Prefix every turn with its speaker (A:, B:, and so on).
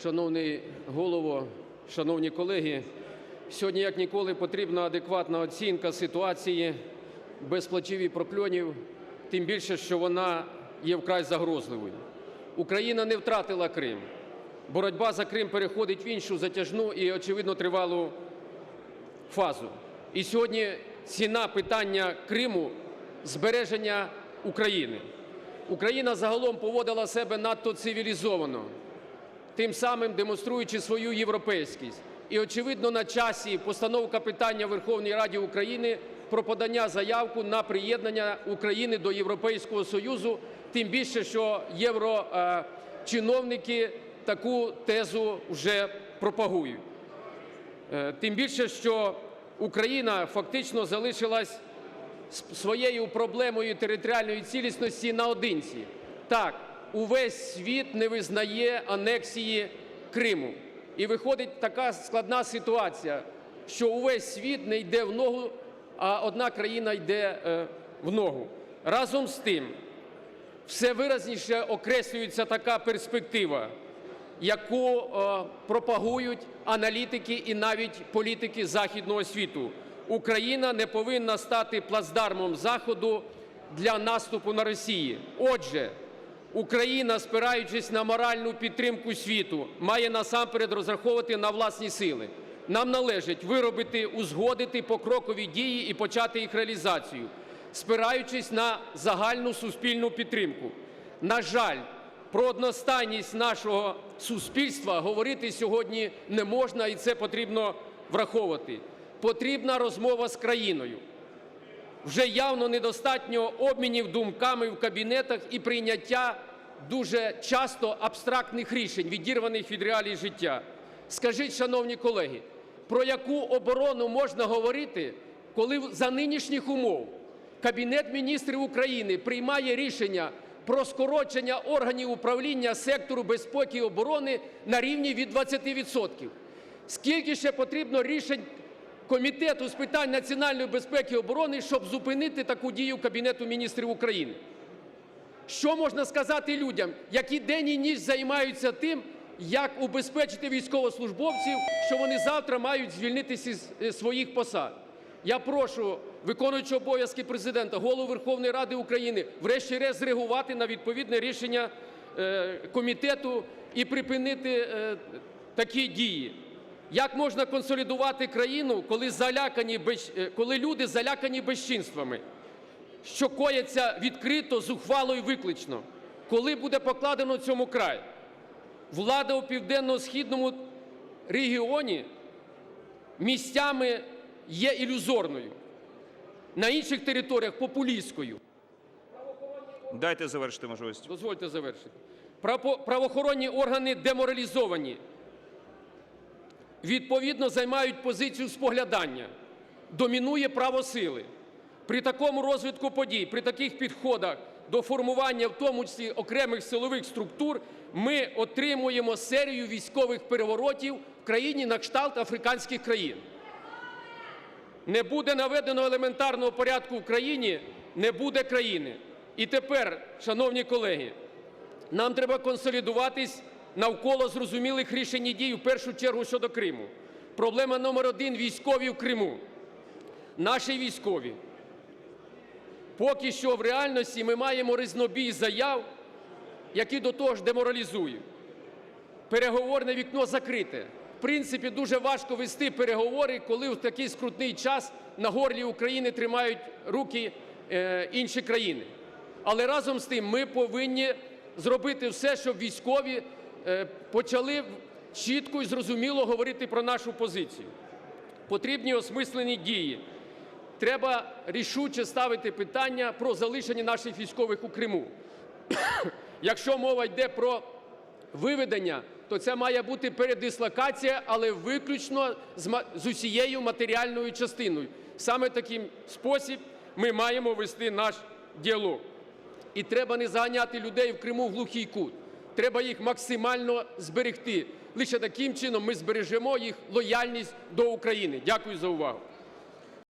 A: Шановний голово, шановні колеги, сьогодні як ніколи потрібна адекватна оцінка ситуації без плачів і прокльонів, тим більше, що вона є вкрай загрозливою. Україна не втратила Крим. Боротьба за Крим переходить в іншу затяжну і, очевидно, тривалу фазу. І сьогодні ціна питання Криму збереження України. Україна загалом поводила себе надто цивілізовано, тим самим демонструючи свою європейськість. І, очевидно, на часі постановка питання Верховній Раді України про подання заявку на приєднання України до Європейського Союзу, тим більше, що єврочиновники таку тезу вже пропагують. Е, Тим більше, що Україна фактично залишилась своєю проблемою територіальної цілісності наодинці. Так, увесь світ не визнає анексії Криму. І виходить така складна ситуація, що увесь світ не йде в ногу, а одна країна йде е, в ногу. Разом з тим, все виразніше окреслюється така перспектива, яку е, пропагують аналітики і навіть політики західного світу. Україна не повинна стати плацдармом Заходу для наступу на Росію. Отже, Україна, спираючись на моральну підтримку світу, має насамперед розраховувати на власні сили. Нам належить виробити, узгодити покрокові дії і почати їх реалізацію, спираючись на загальну суспільну підтримку. На жаль, про одностайність нашого суспільства говорити сьогодні не можна, і це потрібно враховувати. Потрібна розмова з країною. Вже явно недостатньо обмінів думками в кабінетах і прийняття дуже часто абстрактних рішень, відірваних від реалій життя. Скажіть, шановні колеги, про яку оборону можна говорити, коли за нинішніх умов Кабінет міністрів України приймає рішення про скорочення органів управління сектору безпеки і оборони на рівні від 20%? Скільки ще потрібно рішень Комітету з питань національної безпеки і оборони, щоб зупинити таку дію Кабінету міністрів України? Що можна сказати людям, які день і ніч займаються тим, як убезпечити військовослужбовців, що вони завтра мають звільнитися з е, своїх посад? Я прошу виконуючого обов'язки Президента, Голову Верховної Ради України врешті-решт зреагувати на відповідне рішення е, комітету і припинити е, такі дії. Як можна консолідувати країну, коли залякані, е, коли люди залякані безчинствами? що кояться відкрито, зухвало і виклично. Коли буде покладено цьому край? Влада у південно-східному регіоні місцями є ілюзорною, на інших територіях популістською.
B: Дайте завершити можливість.
A: Дозвольте завершити. Право- Правоохоронні органи деморалізовані. Відповідно, займають позицію споглядання. Домінує право сили. При такому розвитку подій, при таких підходах до формування, в тому числі окремих силових структур, ми отримуємо серію військових переворотів в країні на кшталт африканських країн. Не буде наведено елементарного порядку в країні, не буде країни. І тепер, шановні колеги, нам треба консолідуватись навколо зрозумілих рішень і дій, в першу чергу щодо Криму. Проблема номер один – військові в Криму. Наші військові. Поки що в реальності ми маємо різнобій заяв, які до того ж деморалізують. Переговорне вікно закрите. В принципі, дуже важко вести переговори, коли в такий скрутний час на горлі України тримають руки е, інші країни. Але разом з тим ми повинні зробити все, щоб військові почали чітко і зрозуміло говорити про нашу позицію. Потрібні осмислені дії. Треба рішуче ставити питання про залишення наших військових у Криму. Якщо мова йде про виведення, то це має бути передислокація, але виключно з усією матеріальною частиною. Саме таким спосіб ми маємо вести наш діалог. І треба не заганяти людей в Криму в глухий кут. Треба їх максимально зберегти. Лише таким чином ми збережемо їх лояльність до України. Дякую за увагу.